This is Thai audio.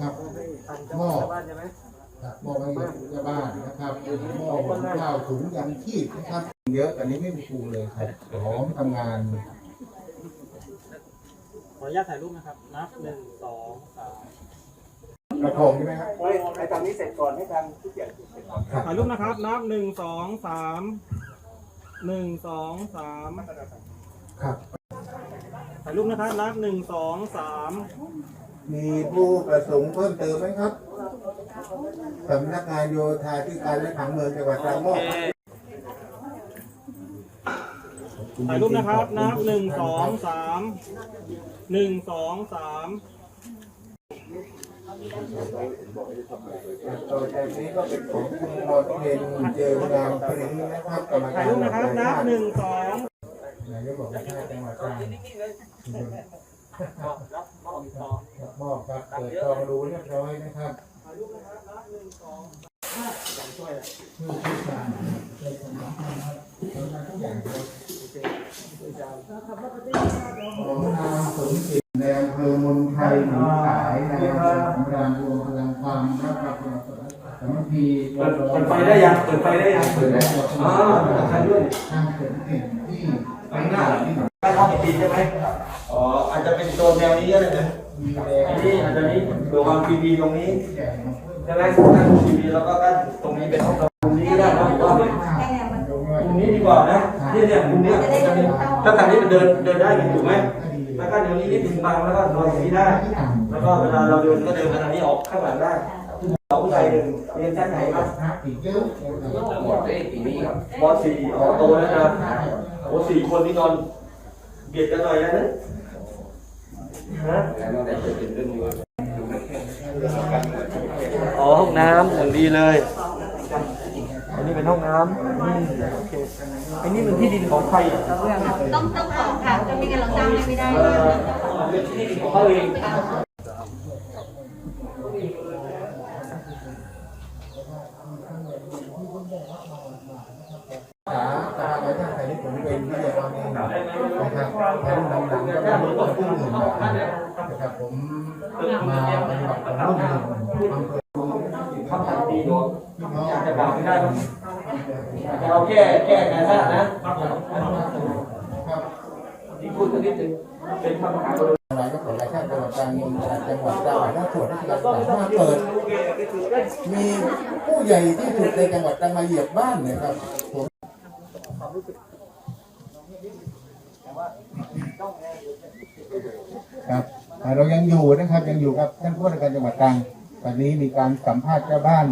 ครับหม้อครับหม้อไว้เจ้าบ้านนะครับหม้อหุงข้าวถุงยังชีพนะครับ เยอะแต่นี้ไม่มีครูเลยครับพร้อมทำงาน ขออนุญาตถ่ายรูปนะครับ นับหนึ่งสองสามกระทงใช่ไหมครับเฮ้ยไอ้ทางนี้เสร็จก่อนให้ทางทุกอย่างเสร็จก่อนถ่ายรูปนะครับ นับหนึ่งสองสามหนึ่งสองสามครับถ่ายรูปนะครับ นับหนึ่งสองสาม มีผู้ประสงค์เพิ่มเติมไหมครับสำนักงานโยธาธิการและผังเมืองจังหวัดตรังมอบถ่ายรูปนะครับ นับหนึ่งสองสามหนึ่งสองสามต่อจากนี้ก็เป็นของคุณมอเทนเจองามพริ้งนะครับกรรมถ่าการยรูปนะครับนับหนึ่งสองนายกบอกว่าจังหวัดตรังมอบครับ เปิดกองรู้เรียบร้อยนะครับถ่ายรูปนะครับนับหนึ่งสองของนางสมจิตในอำเภอมนไทยหนีขายในอำเภอสำราญรวมพลังความนะครับสมัครีเปิดเปิดไฟได้ยัง เปิดไฟได้ยัง เปิดแล้วอ๋อใช้ด้วยทางสมจิตที่ไปหน้าที่ ได้เข้าไปปีใช่ไหมอ๋ออาจจะเป็นตัวแนวนี้ก็ได้นะ มีแดง อั นนี้อาจจะนี้เผื่อวางทีวีตรงนี้ที่แดงมาเพิ่มใช่ไหมกั้นทีวีแล้วก็กั้นตรงนี้เป็นห้องนอนตรงนี้ก็ได้นะผมว่าตรงนี้ดีกว่านะเนี่ยเนี่ยมุมเนี้ยจะมีถ้าทางนี้มันเดินเดินได้อยู่ถูกไหมแล้วก็เดี๋ยวนี้นิดนึงบังแล้วก็นอนอย่างนี้ได้ แล้วก็เวลาเราเดินก็เดินทางนี้ออกข้างหลังได้เราผู้ชายเดินเรียนชั้นไหนครับพระปีเยอะหมดได้ปีนี้ครับมสี่อ๋อโตแล้วนะโอ้สี่คนที่นอนเบียดกันหน่อยนะนะฮะ แล้วตั้งแต่เกิดเป็นเรื่องนี้อ๋อห้องน้ำอย่างดีเลย อันนี้เป็นห้องน้ำอืมโอเค อันนี้เป็นที่ดินของใครอะต้องต้องขอค่ะจะไม่งั้นเราสร้างให้ไม่ได้เออเป็นที่ดินของเขาเอง ขาตาไปทางไหนนี่ผมเป็นที่เดียวกันเองนะครับแถมหลังๆก็เป็นรื่องที่อื่นนะครับผมมาปฏิบัติของรุ่นหนึ่งอำเภอคำถามดีด้วยอาจจะบอกไม่ได้ครับอาจจะเอาแค่แค่ในหน้านะที่พูดนิดนึงเป็นคำถามเลยนายกขอรายชาติจังหวัดตรังมีจังหวัดตรังและส่วนราชการสามารถเปิด มีผู้ใหญ่ที่สุดในจังหวัดตรังมาเหยียบบ้านเนี่ยครับผม ครับเรายังอยู่นะครับยังอยู่กับท่านผู้ว่าการจังหวัดตรังตอนนี้มีการสัมภาษณ์เจ้าบ้าน